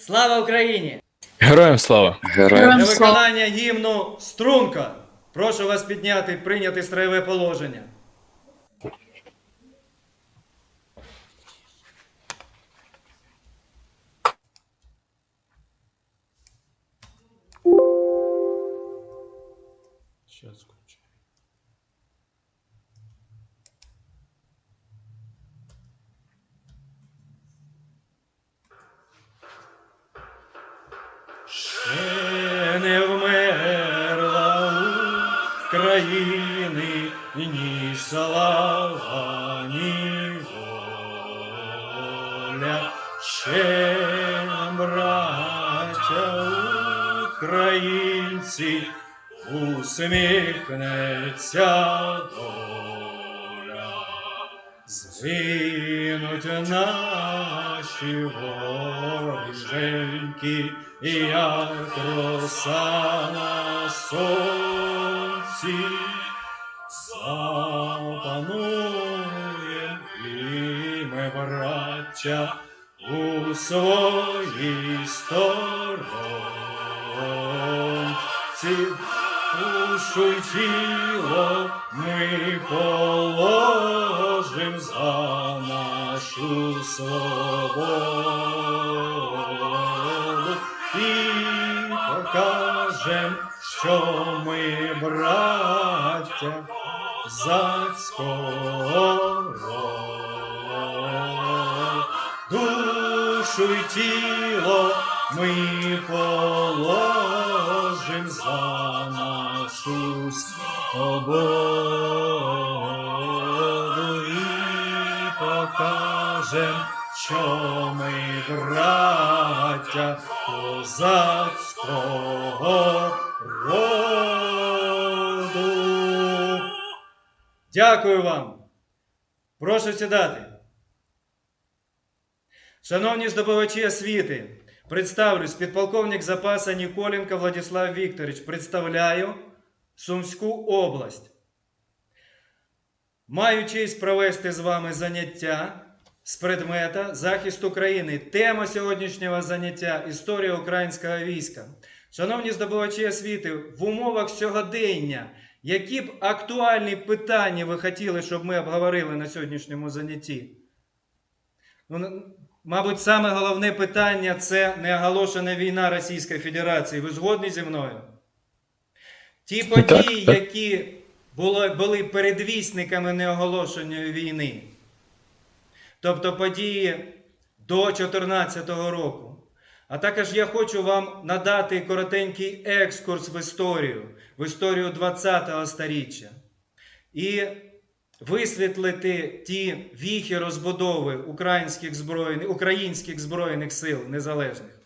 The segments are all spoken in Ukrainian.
Слава Україні! Героям слава! Героям Для слава. виконання гімну струнка. Прошу вас підняти, прийняти строєве положення. Сейчас не вмерла України ні слава, ні воля. Ще браття українці, усміхнеться доля. Згинуть наші воріженьки, як роса на сонці, запануєм і ми, браття, у своїй сторонці. Душу тіло ми положим за нашу свободу і покажем, що ми браття роду. Душу й тіло ми положим за нашу свободу покажем, що ми браття козацького роду. Дякую вам. Прошу сідати. Шановні здобувачі освіти, представлюсь, підполковник запаса Ніколенко Владислав Вікторович. Представляю Сумську область. Маю честь провести з вами заняття з предмета захист України. Тема сьогоднішнього заняття історія українського війська. Шановні здобувачі освіти, в умовах сьогодення, які б актуальні питання ви хотіли, щоб ми обговорили на сьогоднішньому занятті? Ну, мабуть, саме головне питання це неоголошена війна Російської Федерації. Ви згодні зі мною? Ті події, які були, були передвісниками неоголошеної війни, тобто події до 2014 року. А також я хочу вам надати коротенький екскурс в історію, в історію 20-го сторіччя. І висвітлити ті віхи розбудови українських збройних, українських збройних сил незалежних.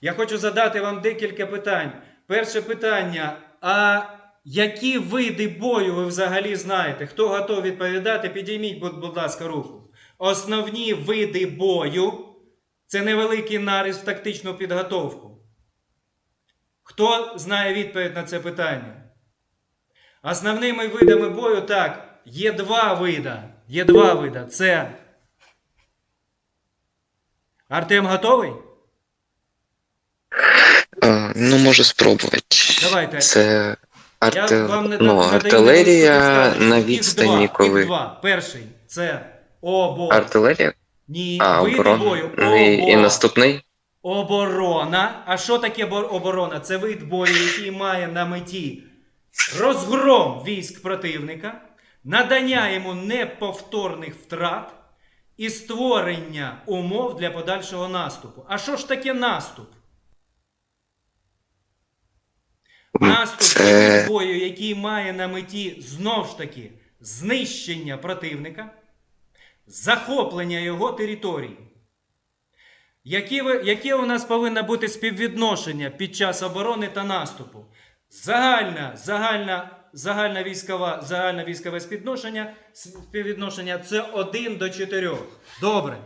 Я хочу задати вам декілька питань. Перше питання: а які види бою ви взагалі знаєте? Хто готов відповідати? Підійміть, будь ласка, руку. Основні види бою це невеликий нарис в тактичну підготовку. Хто знає відповідь на це питання? Основними видами бою так, є два вида. Є два вида. Це. Артем готовий? Е, Ну, можу спробувати. Давайте. Це арти... Я вам не ну, артилерія на відстані, їх коли. два. Перший це обо... Артилерія? Ні, А, види оборона. бою. Ну, І, і наступний? Оборона. А що таке оборона? Це вид бою, який має на меті розгром військ противника, надання йому неповторних втрат і створення умов для подальшого наступу. А що ж таке наступ? Наступ це бою, який має на меті знов ж таки знищення противника, захоплення його території. Які яке у нас повинно бути співвідношення під час оборони та наступу? Загальна, загальна, загальна військова, загальне військове співвідношення, співвідношення це 1 до 4. Добре.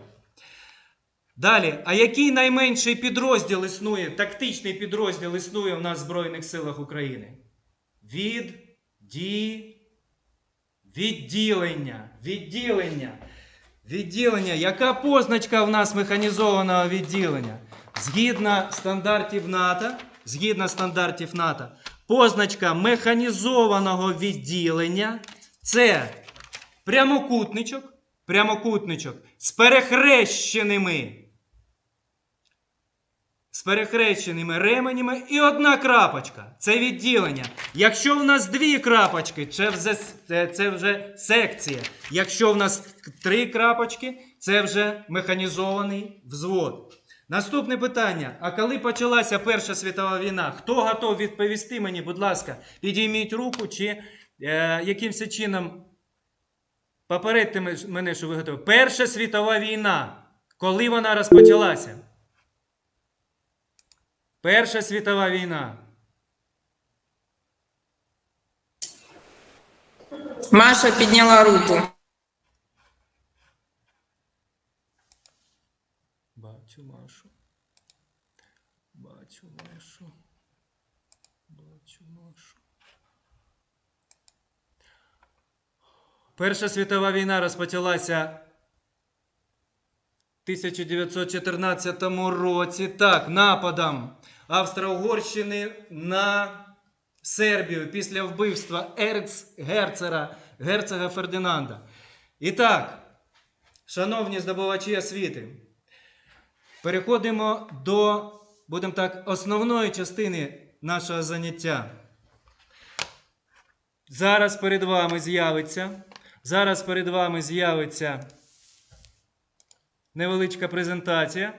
Далі, а який найменший підрозділ існує, тактичний підрозділ існує в нас в Збройних силах України? Від ді... Відділення. Відділення. Відділення. Яка позначка в нас механізованого відділення? Згідно стандартів НАТО, згідно стандартів НАТО, позначка механізованого відділення це прямокутничок, прямокутничок з перехрещеними з перехрещеними ременями і одна крапочка. Це відділення. Якщо в нас дві крапочки, це вже, це, вже секція. Якщо в нас три крапочки, це вже механізований взвод. Наступне питання. А коли почалася Перша світова війна? Хто готов відповісти мені, будь ласка, підійміть руку чи е, якимось чином попередьте мене, що ви готові. Перша світова війна. Коли вона розпочалася? Перша світова війна. Маша підняла руку. Бачу Машу. Бачу Машу. Бачу Машу. Перша світова війна розпочалася 1914 році. Так, нападом Австро-Угорщини на Сербію після вбивства ерцгерцера герцога Фердинанда. І так, шановні здобувачі освіти, переходимо до, будемо так, основної частини нашого заняття. Зараз перед вами з'явиться. Зараз перед вами з'явиться невеличка презентація.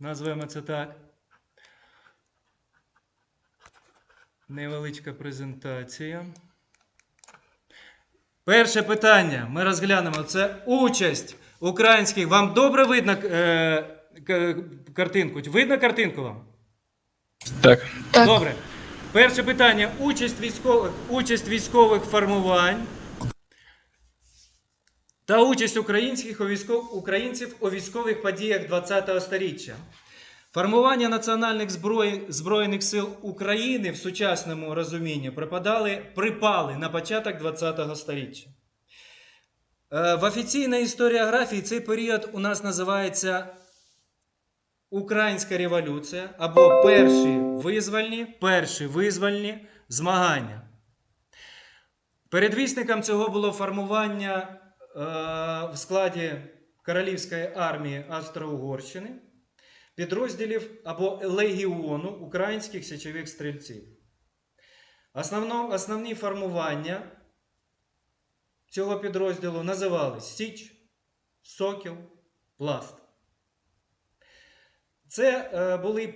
Назвемо це так. Невеличка презентація. Перше питання ми розглянемо. Це участь українських. Вам добре видно е, картинку? Видно картинку вам? Так. Так. Добре. Перше питання: участь військових, участь військових формувань та участь українських українців у військових подіях ХХ століття. Формування національних зброй, Збройних сил України в сучасному розумінні припадали, припали на початок ХХ століття. Е, В офіційній історіографії цей період у нас називається Українська революція або перші визвольні, перші визвольні змагання. Передвісником цього було формування в складі Королівської армії Австро-Угорщини підрозділів або легіону українських січових стрільців. Основно, основні формування цього підрозділу називались Січ, Сокіл, Пласт. Це е, були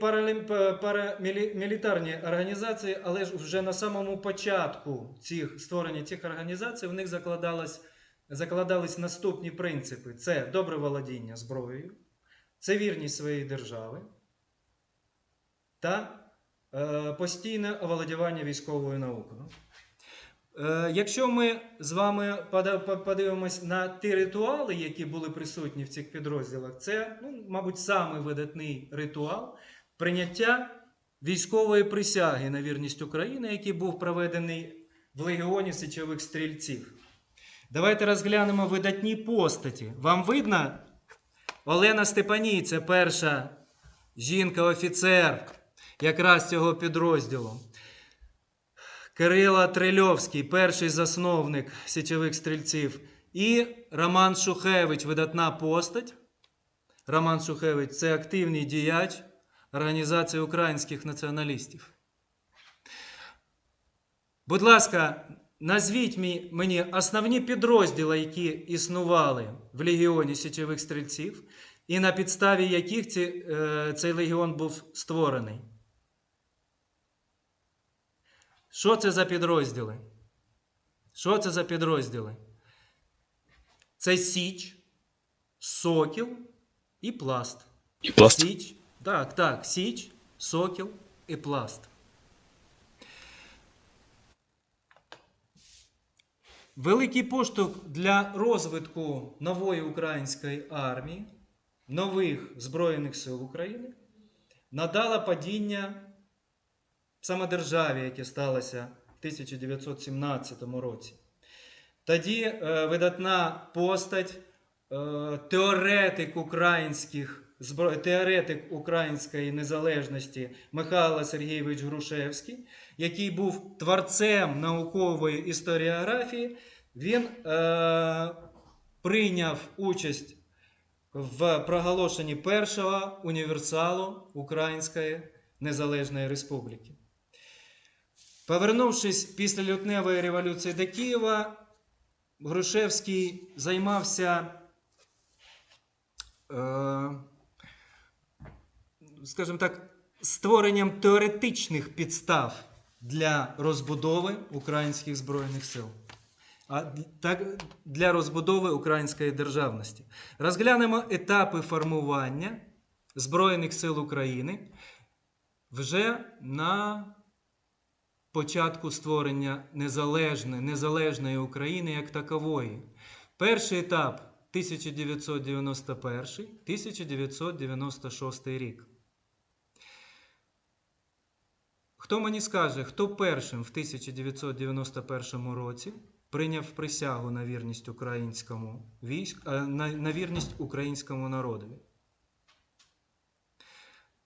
парамілітарні організації, але ж вже на самому початку цих, створення цих організацій в них закладалось, закладались наступні принципи: це добре володіння зброєю, це вірність своєї держави та е, постійне оволодівання військовою наукою. Е, Якщо ми з вами подивимось на ті ритуали, які були присутні в цих підрозділах, це, ну, мабуть, самий видатний ритуал прийняття військової присяги на вірність України, який був проведений в Легіоні січових стрільців. Давайте розглянемо видатні постаті. Вам видно? Олена Степаній це перша жінка-офіцер якраз цього підрозділу. Кирила Трильовський, перший засновник січових стрільців, і Роман Шухевич, видатна постать. Роман Шухевич це активний діяч Організації українських націоналістів. Будь ласка, назвіть мені основні підрозділи, які існували в Легіоні січових стрільців, і на підставі яких ці, е, цей легіон був створений. Що це за підрозділи? Що це за підрозділи? Це Січ, Сокіл і Пласт. І пласт. Січ. Так, так, Січ, Сокіл і Пласт. Великий поштовх для розвитку нової української армії, нових Збройних сил України надала падіння самодержаві, яке сталося в 1917 році. Тоді е, видатна постать, е, теоретик українських теоретик української незалежності Михайло Сергійович Грушевський, який був творцем наукової історіографії, він е, прийняв участь в проголошенні першого універсалу Української Незалежної Республіки. Повернувшись після лютневої революції до Києва, Грушевський займався, е, скажімо так, створенням теоретичних підстав для розбудови українських збройних сил, а так для розбудови української державності. Розглянемо етапи формування Збройних сил України вже на початку створення незалежної, незалежної України як такової. Перший етап 1991-1996 рік. Хто мені скаже, хто першим в 1991 році прийняв присягу на вірність українському військ, е, на, вірність українському народові?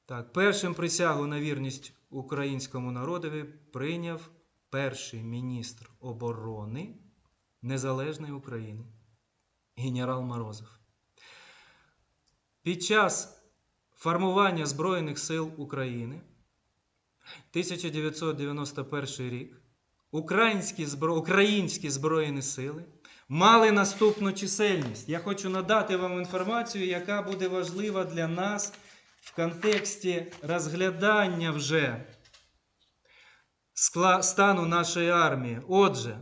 Так, першим присягу на вірність українському народові прийняв перший міністр оборони Незалежної України генерал Морозов. Під час формування Збройних сил України 1991 рік українські, збро... українські Збройні сили мали наступну чисельність. Я хочу надати вам інформацію, яка буде важлива для нас в контексті розглядання вже стану нашої армії. Отже,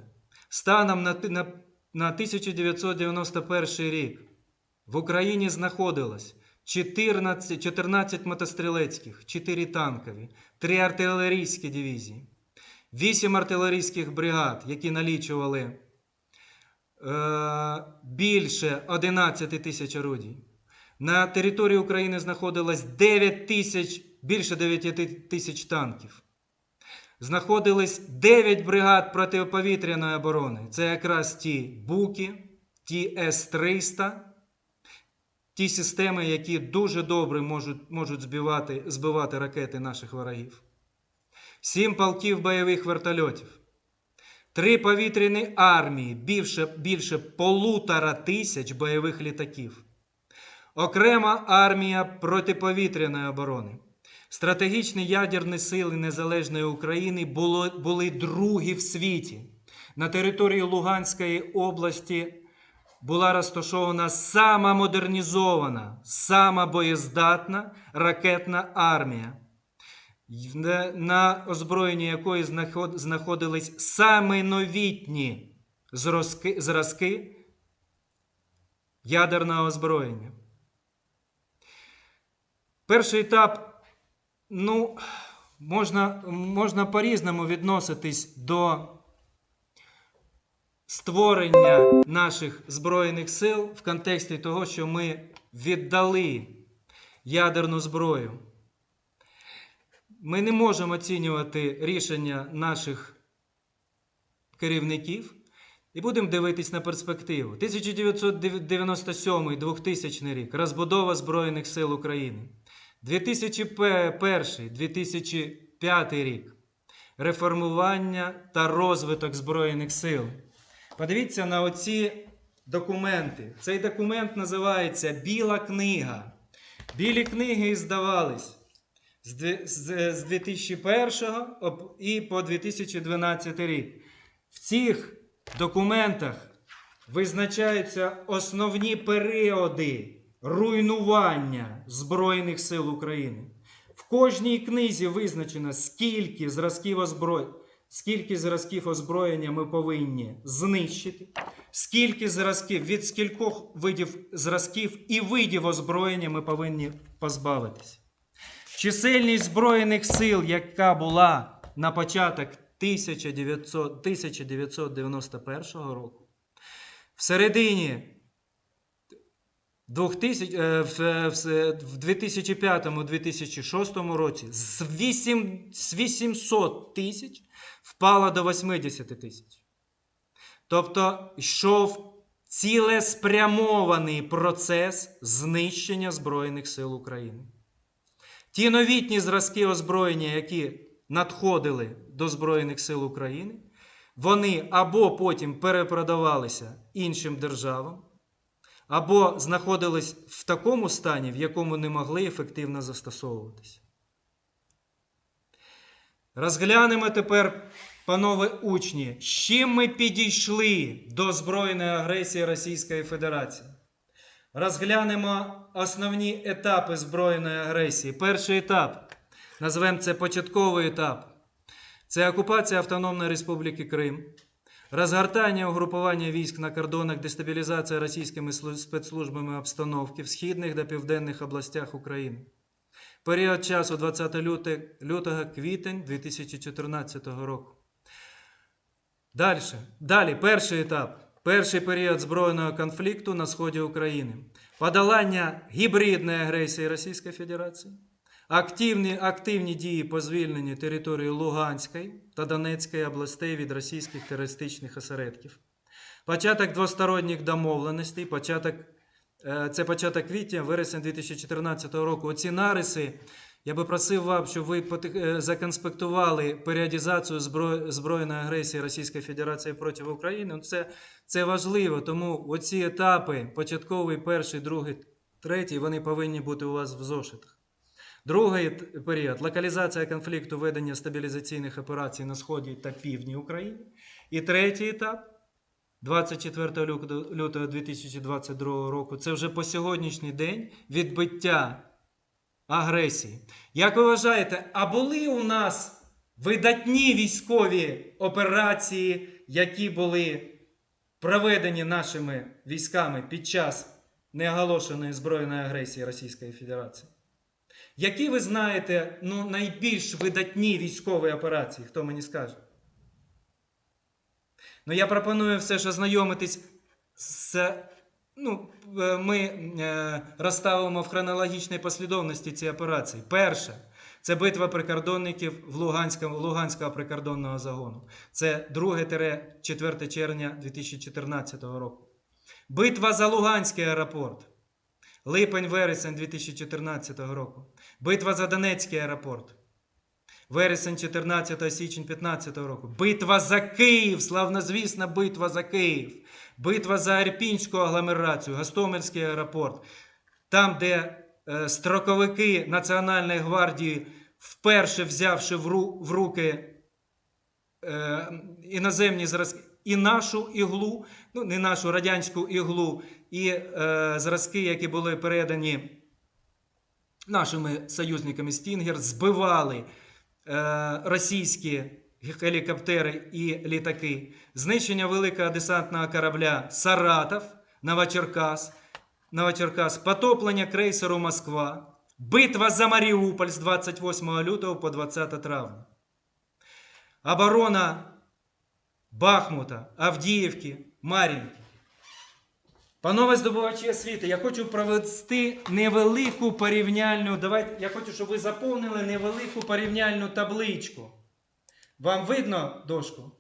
станом на, на, на 1991 рік в Україні знаходилось 14, 14 мотострілецьких, 4 танкові, 3 артилерійські дивізії, 8 артилерійських бригад, які налічували е, більше 11 тисяч орудій. На території України знаходилось 9 тисяч, більше 9 тисяч танків. Знаходились 9 бригад протиповітряної оборони. Це якраз ті Буки, ті С-300, ті системи, які дуже добре можуть, можуть збивати, збивати ракети наших ворогів. 7 полків бойових вертольотів. Три повітряні армії, більше, більше полутора тисяч бойових літаків. Окрема армія протиповітряної оборони. Стратегічні ядерні сили Незалежної України було, були другі в світі. На території Луганської області була розташована сама модернізована, сама боєздатна ракетна армія, на- озброєнні якої знаходились саме новітні зразки, зразки ядерного озброєння. Перший етап, ну, можна, можна по-різному відноситись до створення наших Збройних сил в контексті того, що ми віддали ядерну зброю. Ми не можемо оцінювати рішення наших керівників і будемо дивитись на перспективу. 1997-2000 рік розбудова Збройних сил України. 2001-2005 рік реформування та розвиток Збройних сил. Подивіться на оці документи. Цей документ називається Біла книга. Білі книги здавались з дві- з з 2001 і по 2012 рік. В цих документах визначаються основні періоди руйнування Збройних сил України. В кожній книзі визначено, скільки зразків озброєння. Скільки зразків озброєння ми повинні знищити, скільки зразків, від скількох видів зразків і видів озброєння ми повинні позбавитися. Чисельність Збройних сил, яка була на початок 1900, 1991 року, в середині 2000, в, е, в с- в 2005-2006 році з, 8, з 800 тисяч впала до 80 тисяч. Тобто йшов цілеспрямований процес знищення Збройних сил України. Ті новітні зразки озброєння, які надходили до Збройних сил України, вони або потім перепродавалися іншим державам, або знаходились в такому стані, в якому не могли ефективно застосовуватися. Розглянемо тепер, панове учні, з чим ми підійшли до збройної агресії Російської Федерації. Розглянемо основні етапи збройної агресії. Перший етап, назвемо це початковий етап. Це окупація Автономної Республіки Крим, розгортання угрупування військ на кордонах, дестабілізація російськими спецслужбами обстановки в східних та південних областях України. Період часу 20 люте- лютого квітень 2014 року. Далі. Далі, перший етап. Перший період збройного конфлікту на сході України. Подолання гібридної агресії Російської Федерації. Активні, активні дії по звільненню території Луганської та Донецької областей від російських терористичних осередків. Початок двосторонніх домовленостей, початок, е, це початок квітня, вересня 2014 року. Оці нариси я би просив вам, щоб ви е, законспектували періодизацію зброй, збройної агресії Російської Федерації проти України. Це, це важливо, тому оці етапи, початковий, перший, другий, третій, вони повинні бути у вас в зошитах. Другий період локалізація конфлікту, ведення стабілізаційних операцій на сході та півдні України. І третій етап 24 лютого- лютого 2022 року. Це вже по сьогоднішній день відбиття агресії. Як ви вважаєте, а були у нас видатні військові операції, які були проведені нашими військами під час неоголошеної збройної агресії Російської Федерації? Які ви знаєте ну, найбільш видатні військові операції? Хто мені скаже? Ну, я пропоную все ж ознайомитись з. Ну, е, ми е, розставимо в хронологічній послідовності ці операції. Перше це битва прикордонників в Луганському, Луганського прикордонного загону. Це 2-4 червня 2014 року. Битва за Луганський аеропорт. Липень-вересень 2014 року. Битва за Донецький аеропорт. Вересень 14 січень 15 року. Битва за Київ, славнозвісна битва за Київ. Битва за Ірпінську агломерацію, Гостомельський аеропорт. Там, де е, строковики Національної гвардії, вперше взявши в, ру, в руки е, іноземні зразки, і нашу іглу, ну не нашу радянську іглу, і е, зразки, які були передані нашими союзниками Стінгер, збивали е, російські гелікоптери і літаки, знищення великого десантного корабля Саратов, Новочеркас, Новочеркас, потоплення крейсеру Москва, битва за Маріуполь з 28 лютого по 20 травня. Оборона Бахмута, Авдіївки, Мар'їнки. Панове здобувачі освіти, я хочу провести невелику порівняльну. Давайте, я хочу, щоб ви заповнили невелику порівняльну табличку. Вам видно дошку?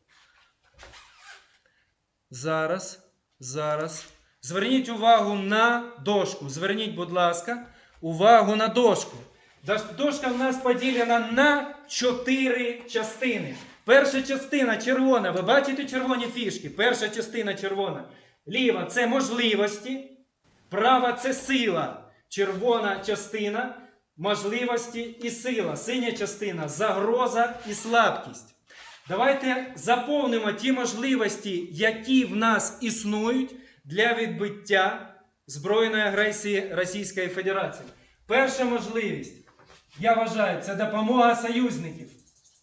Зараз, зараз. Зверніть увагу на дошку. Зверніть, будь ласка, увагу на дошку. Дошка в нас поділена на чотири частини. Перша частина червона. Ви бачите червоні фішки? Перша частина червона. Ліва це можливості, права це сила. Червона частина можливості і сила. Синя частина загроза і слабкість. Давайте заповнимо ті можливості, які в нас існують для відбиття збройної агресії Російської Федерації. Перша можливість, я вважаю, це допомога союзників.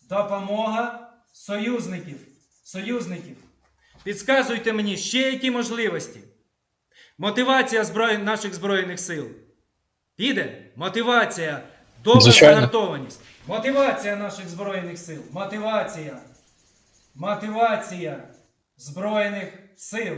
Допомога союзників. Союзників. Підсказуйте мені ще які можливості. Мотивація зброї, наших Збройних сил. Піде? Мотивація. Добра загартованість. Мотивація наших Збройних сил. Мотивація. Мотивація Збройних сил.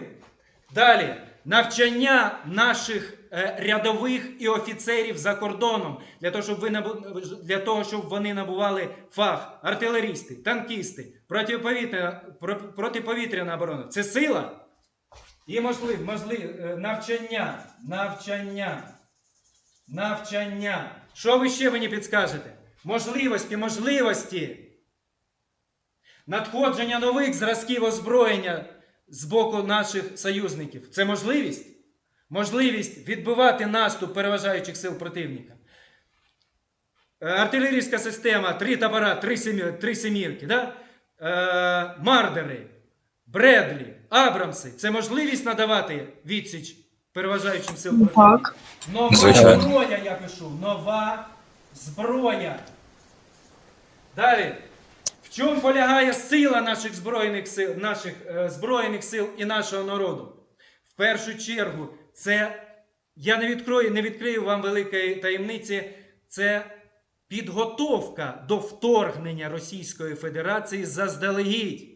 Далі. Навчання наших е, рядових і офіцерів за кордоном для того, щоб ви набу- для того, щоб вони набували фах артилерісти, танкісти, протиповітряна, протиповітряна оборона. Це сила. І можливо, можливо, навчання, навчання, навчання. Що ви ще мені підскажете? Можливості, можливості. Надходження нових зразків озброєння з боку наших союзників. Це можливість? Можливість відбивати наступ переважаючих сил противника. Е, Артилерійська система, три табора, три, семі, три семірки, да? е, мардери, Бредлі, Абрамси. Це можливість надавати відсіч переважаючим сил противника. Так. Нова Звичайно. зброя, я пишу. Нова зброя. Далі. Чому полягає сила наших збройних сил, наших е, збройних сил і нашого народу? В першу чергу, це я не відкрою, не відкрию вам великої таємниці. Це підготовка до вторгнення Російської Федерації заздалегідь.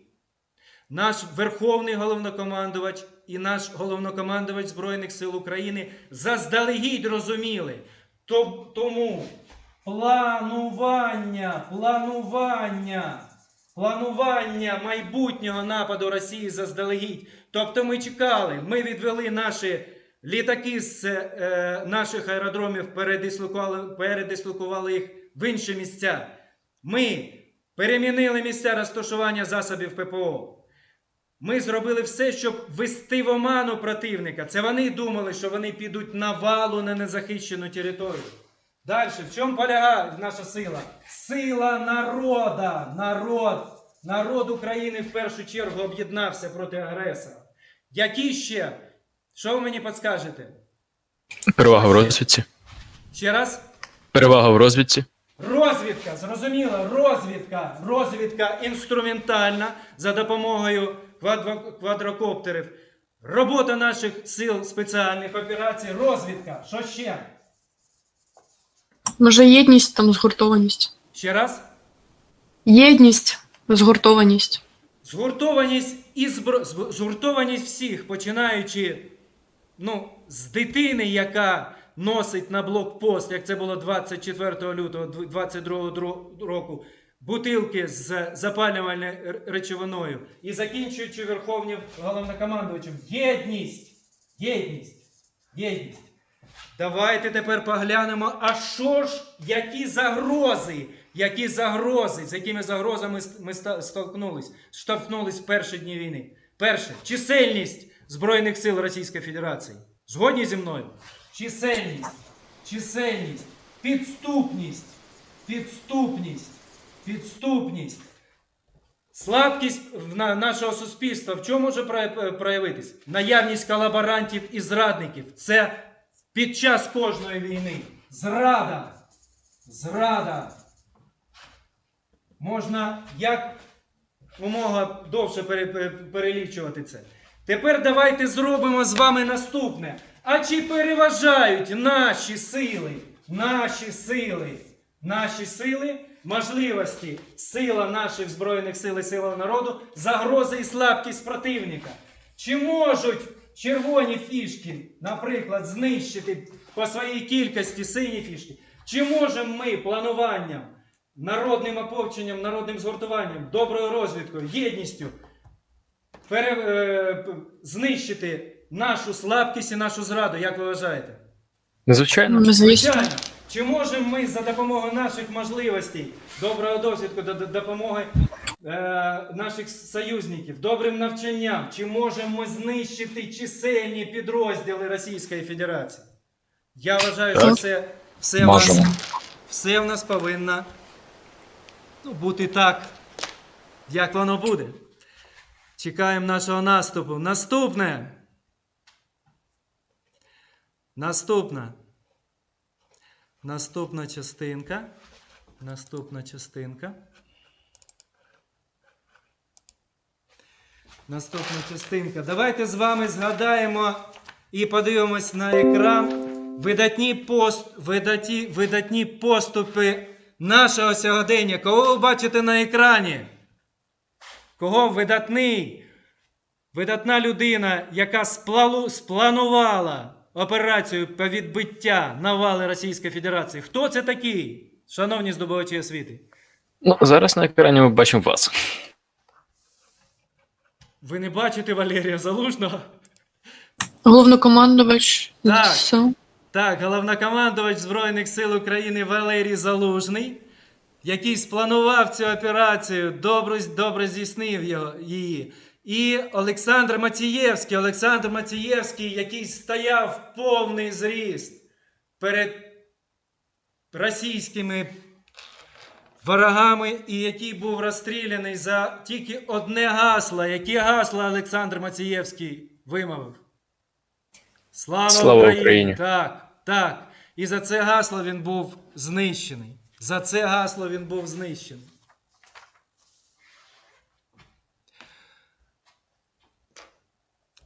Наш Верховний головнокомандувач і наш головнокомандувач Збройних сил України заздалегідь розуміли. Тому планування, планування, планування майбутнього нападу Росії заздалегідь. Тобто ми чекали, ми відвели наші літаки з е, наших аеродромів, передислокували, передислокували їх в інші місця. Ми перемінили місця розташування засобів ППО. Ми зробили все, щоб ввести в оману противника. Це вони думали, що вони підуть на валу на незахищену територію. Далі, в чому полягає наша сила? Сила народа. Народ. Народ України в першу чергу об'єднався проти агресора. Які ще? Що ви мені підскажете? Перевага в розвідці. Ще раз? Перевага в розвідці. Розвідка, зрозуміло, розвідка, розвідка інструментальна за допомогою квадрокоптерів. Робота наших сил спеціальних операцій, розвідка. Що ще? Може, єдність там згуртованість. Ще раз? Єдність, згуртованість. Згуртованість і збро... згуртованість всіх, починаючи ну, з дитини, яка носить на блокпост, як це було 24 лютого 22 року, бутилки з запалювальною речовиною, і закінчуючи Верховним головнокомандувачем. Єдність! Єдність! Єдність! Давайте тепер поглянемо, а що ж, які загрози, які загрози, з якими загрозами ми столкнулись, штовхнулись в перші дні війни. Перше, чисельність Збройних сил Російської Федерації. Згодні зі мною? Чисельність, чисельність, підступність, підступність, підступність. Слабкість нашого суспільства в чому може проявитись? Наявність колаборантів і зрадників. Це під час кожної війни. Зрада. Зрада. Можна як умога довше пере- пере- перелічувати це. Тепер давайте зробимо з вами наступне. А чи переважають наші сили, наші сили, наші сили, можливості, сила наших Збройних сил і сила народу, загрози і слабкість противника? Чи можуть червоні фішки, наприклад, знищити по своїй кількості сині фішки? Чи можемо ми плануванням, народним оповченням, народним згуртуванням, доброю розвідкою, єдністю пере, е, знищити нашу слабкість і нашу зраду, як ви вважаєте? Звичайно. Звичайно. Чи можемо ми за допомогою наших можливостей, доброго досвідку, до- до- допомоги е, наших союзників, добрим навчанням, чи можемо ми знищити чисельні підрозділи Російської Федерації? Я вважаю, що це все в нас, все в нас повинно ну, бути так, як воно буде. Чекаємо нашого наступу. Наступне. Наступна. Наступна частинка. Наступна частинка. Наступна частинка. Давайте з вами згадаємо і подивимось на екран видатні, пост, видатні, видатні поступи нашого сьогодення. Кого ви бачите на екрані? Кого видатний? Видатна людина, яка сплалу, спланувала операцію по відбиття навали Російської Федерації. Хто це такий, шановні здобувачі освіти? Ну, зараз на екрані ми бачимо вас. Ви не бачите Валерія Залужного? Головнокомандувач. Так. ЗСУ. Так, головнокомандувач Збройних сил України Валерій Залужний, який спланував цю операцію, добре, добре здійснив його, її. І Олександр Мацієвський, Олександр Мацієвський, який стояв повний зріст перед російськими ворогами, і який був розстріляний за тільки одне гасло. Яке гасло Олександр Мацієвський вимовив? Слава, Слава Україні! Україні! Так, так. І за це гасло він був знищений. За це гасло він був знищений.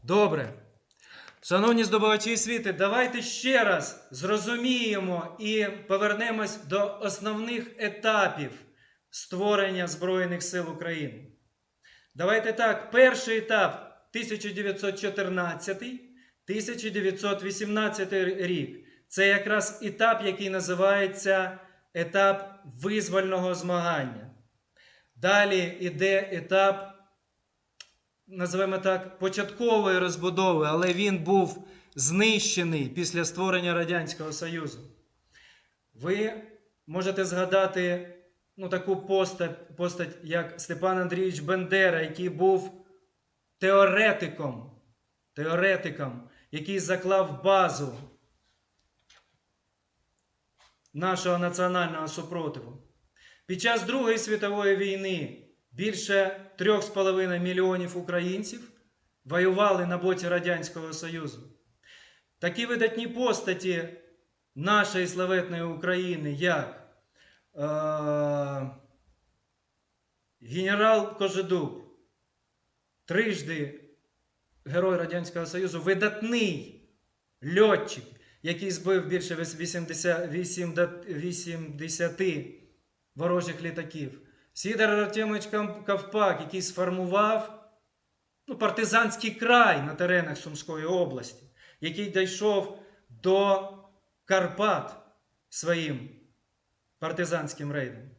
Добре. Шановні здобувачі освіти, давайте ще раз зрозуміємо і повернемось до основних етапів створення Збройних сил України. Давайте так, перший етап 1914-1918 рік. Це якраз етап, який називається етап визвольного змагання. Далі йде етап називаємо так, початкової розбудови, але він був знищений після створення Радянського Союзу. Ви можете згадати ну, таку постать, постать, як Степан Андрійович Бендера, який був теоретиком, теоретиком, який заклав базу нашого національного супротиву. Під час Другої світової війни більше 3,5 мільйонів українців воювали на боці Радянського Союзу. Такі видатні постаті нашої славетної України, як е- генерал Кожедуб, трижди Герой Радянського Союзу, видатний льотчик, який збив більше 80, 80 ворожих літаків. Сідор Артемович Ковпак, який сформував ну, партизанський край на теренах Сумської області, який дійшов до Карпат своїм партизанським рейдом.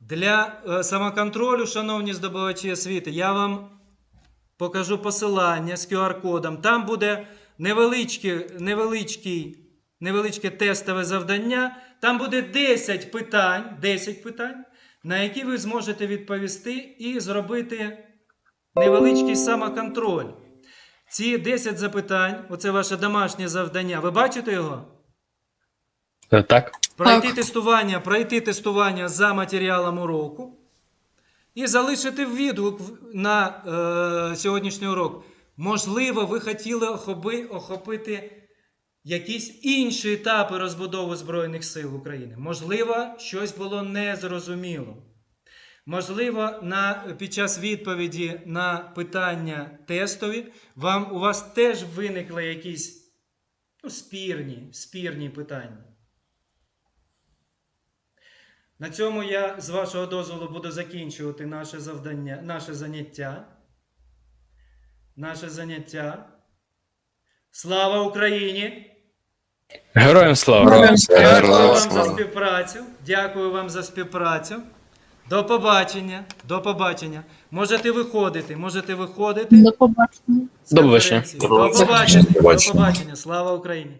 Для е, самоконтролю, шановні здобувачі освіти, я вам покажу посилання з QR-кодом. Там буде невеличке, невеличкий, невеличке тестове завдання. Там буде 10 питань, 10 питань, на які ви зможете відповісти і зробити невеличкий самоконтроль. Ці 10 запитань, оце ваше домашнє завдання. Ви бачите його? Е, Так. Пройти Так. тестування, пройти тестування за матеріалом уроку і залишити відгук на е, сьогоднішній урок. Можливо, ви хотіли охопити якісь інші етапи розбудови Збройних сил України. Можливо, щось було незрозуміло. Можливо, на, під час відповіді на питання тестові вам, у вас теж виникли якісь ну, спірні, спірні питання. На цьому я, з вашого дозволу, буду закінчувати наше завдання, наше заняття. Наше заняття. Слава Україні! Героям слава! Героям Дякую слава! вам за співпрацю. Дякую вам за співпрацю. До побачення. До побачення. Можете виходити. Можете виходити. До побачення. До побачення. До побачення. До побачення. Слава Україні!